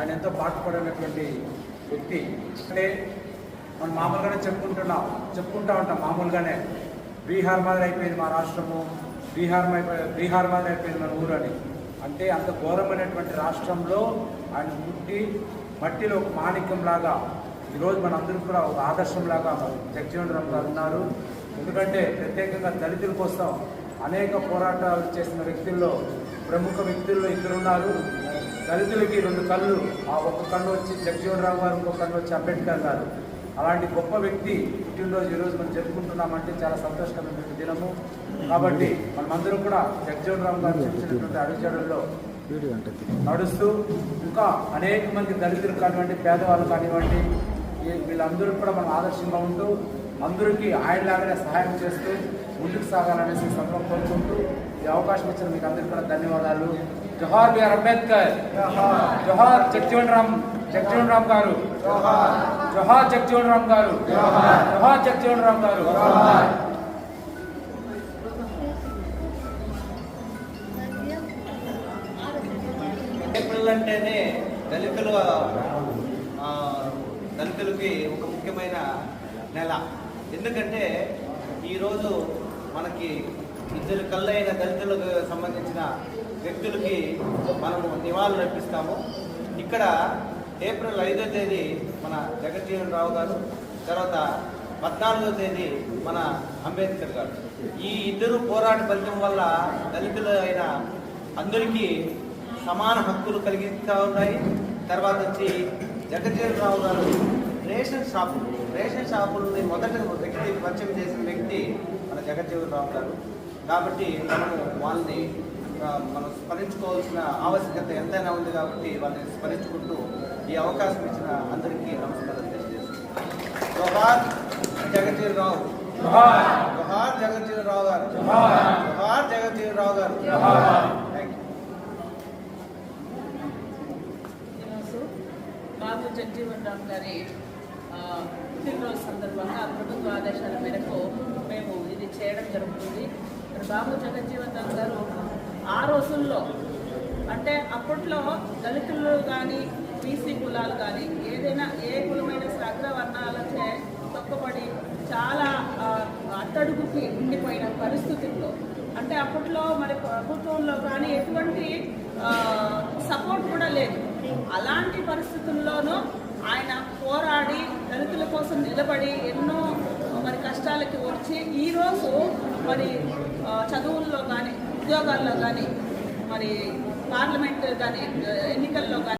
ఆయన ఎంతో పాటుపడినటువంటి వ్యక్తి. అంటే మనం మామూలుగానే చెప్పుకుంటున్నాం చెప్పుకుంటా ఉంటాం మామూలుగానే. బీహార్ మాదిరి అయిపోయింది మా రాష్ట్రము. బీహార్ బీహార్ మాదిరి అయిపోయింది మన ఊరు అని. అంటే అంత ఘోరమైనటువంటి రాష్ట్రంలో ఆయన పుట్టి మట్టిలో ఒక మాణిక్యం లాగా ఈరోజు మనందరికీ కూడా ఒక ఆదర్శంలాగా జగజీవన్ గారు ఉన్నారు. ఎందుకంటే ప్రత్యేకంగా దళితుల కోసం అనేక పోరాటాలు చేసిన వ్యక్తుల్లో ప్రముఖ వ్యక్తుల్లో ఇద్దరు ఉన్నారు దళితులకి రెండు కళ్ళు ఆ ఒక్క కన్ను వచ్చి జగజీవన్ రామ్ గారు ఇంకొక కన్ను వచ్చి అంబేద్కర్ గారు. అలాంటి గొప్ప వ్యక్తి పుట్టినరోజు ఈరోజు మనం జరుపుకుంటున్నామంటే చాలా సంతోషకరమైనటువంటి దినము. కాబట్టి మనమందరం కూడా జగజీవన్ రామ్ గారు చూసినటువంటి అడుగుజాడల్లో నడుస్తూ ఇంకా అనేక మంది దళితులు కానివ్వండి పేదవాళ్ళు కానివ్వండి వీళ్ళందరూ కూడా మనం ఆదర్శంగా ఉంటూ అందరికీ ఆయనలాగానే సహాయం చేస్తూ ముందుకు సాగాలనేసి సందర్భం కోరుకుంటూ ఈ అవకాశం ఇచ్చిన మీకు అందరికీ కూడా ధన్యవాదాలు. జోహార్ బిఆర్ అంబేద్కర్. జోహార్ జగ్జీవన్ రామ్ జగ్జీవన్ రామ్ గారు. జోహార్ జగ్జీవన్ రామ్ గారు. జోహార్ జగ్జీవన్ రామ్ గారు. ఏప్రిల్ అంటేనే దళితుల దళితులకి ఒక ముఖ్యమైన నెల. ఎందుకంటే ఈరోజు మనకి ఇద్దరు కళ్ళైన దళితులకు సంబంధించిన వ్యక్తులకి మనము నివాళులు అర్పిస్తాము. ఇక్కడ ఏప్రిల్ ఐదో తేదీ మన జగజ్జీవన్ రావు గారు తర్వాత పద్నాలుగో తేదీ మన అంబేద్కర్ గారు. ఈ ఇద్దరు పోరాట ఫలితం వల్ల దళితులు అయిన అందరికీ సమాన హక్కులు కలిగిస్తూ ఉన్నాయి. తర్వాత వచ్చి జగజ్జీవన్ రావు గారు రేషన్ షాపు రేషన్ షాపుల్ని మొదట వ్యక్తి పరిచయం చేసిన వ్యక్తి మన జగజ్జీవన్ రావు గారు. కాబట్టి మనము వాళ్ళని మనం స్మరించుకోవాల్సిన ఆవశ్యకత ఎంతైనా ఉంది కాబట్టి వాళ్ళని స్మరించుకుంటూ ఈ అవకాశం ఇచ్చిన అందరికీ నమస్కారం తెలియజేస్తున్నాను. జోహార్ రావు జోహార్ జగజ్జీవన్ రావు గారు. జోహార్ జగజ్జీవన్ రావు గారు థ్యాంక్ యూ బాబు జగజీవన్ రామ్ గారి పుట్టినరోజు సందర్భంగా ప్రభుత్వ ఆదేశాల మేరకు మేము ఇది చేయడం జరుగుతుంది. బాబు జగజ్జీవన్ రామ్ గారు ఆ రోజుల్లో అంటే అప్పట్లో దళితులు కానీ బీసీ కులాలు కానీ ఏదైనా ఏ కులమైన సరే అగ్రవర్ణాలచే తొక్కబడి చాలా అట్టడుగుకి ఉండిపోయిన పరిస్థితుల్లో. అంటే అప్పట్లో మరి ప్రభుత్వంలో కానీ ఎటువంటి సపోర్ట్ కూడా లేదు. అలాంటి పరిస్థితుల్లోనూ ఆయన పోరాడి దళితుల కోసం నిలబడి ఎన్నో మరి కష్టాలకి వచ్చి ఈరోజు మరి చదువుల్లో కానీ ఉద్యోగాల్లో కానీ మరి పార్లమెంట్ కానీ ఎన్నికల్లో కానీ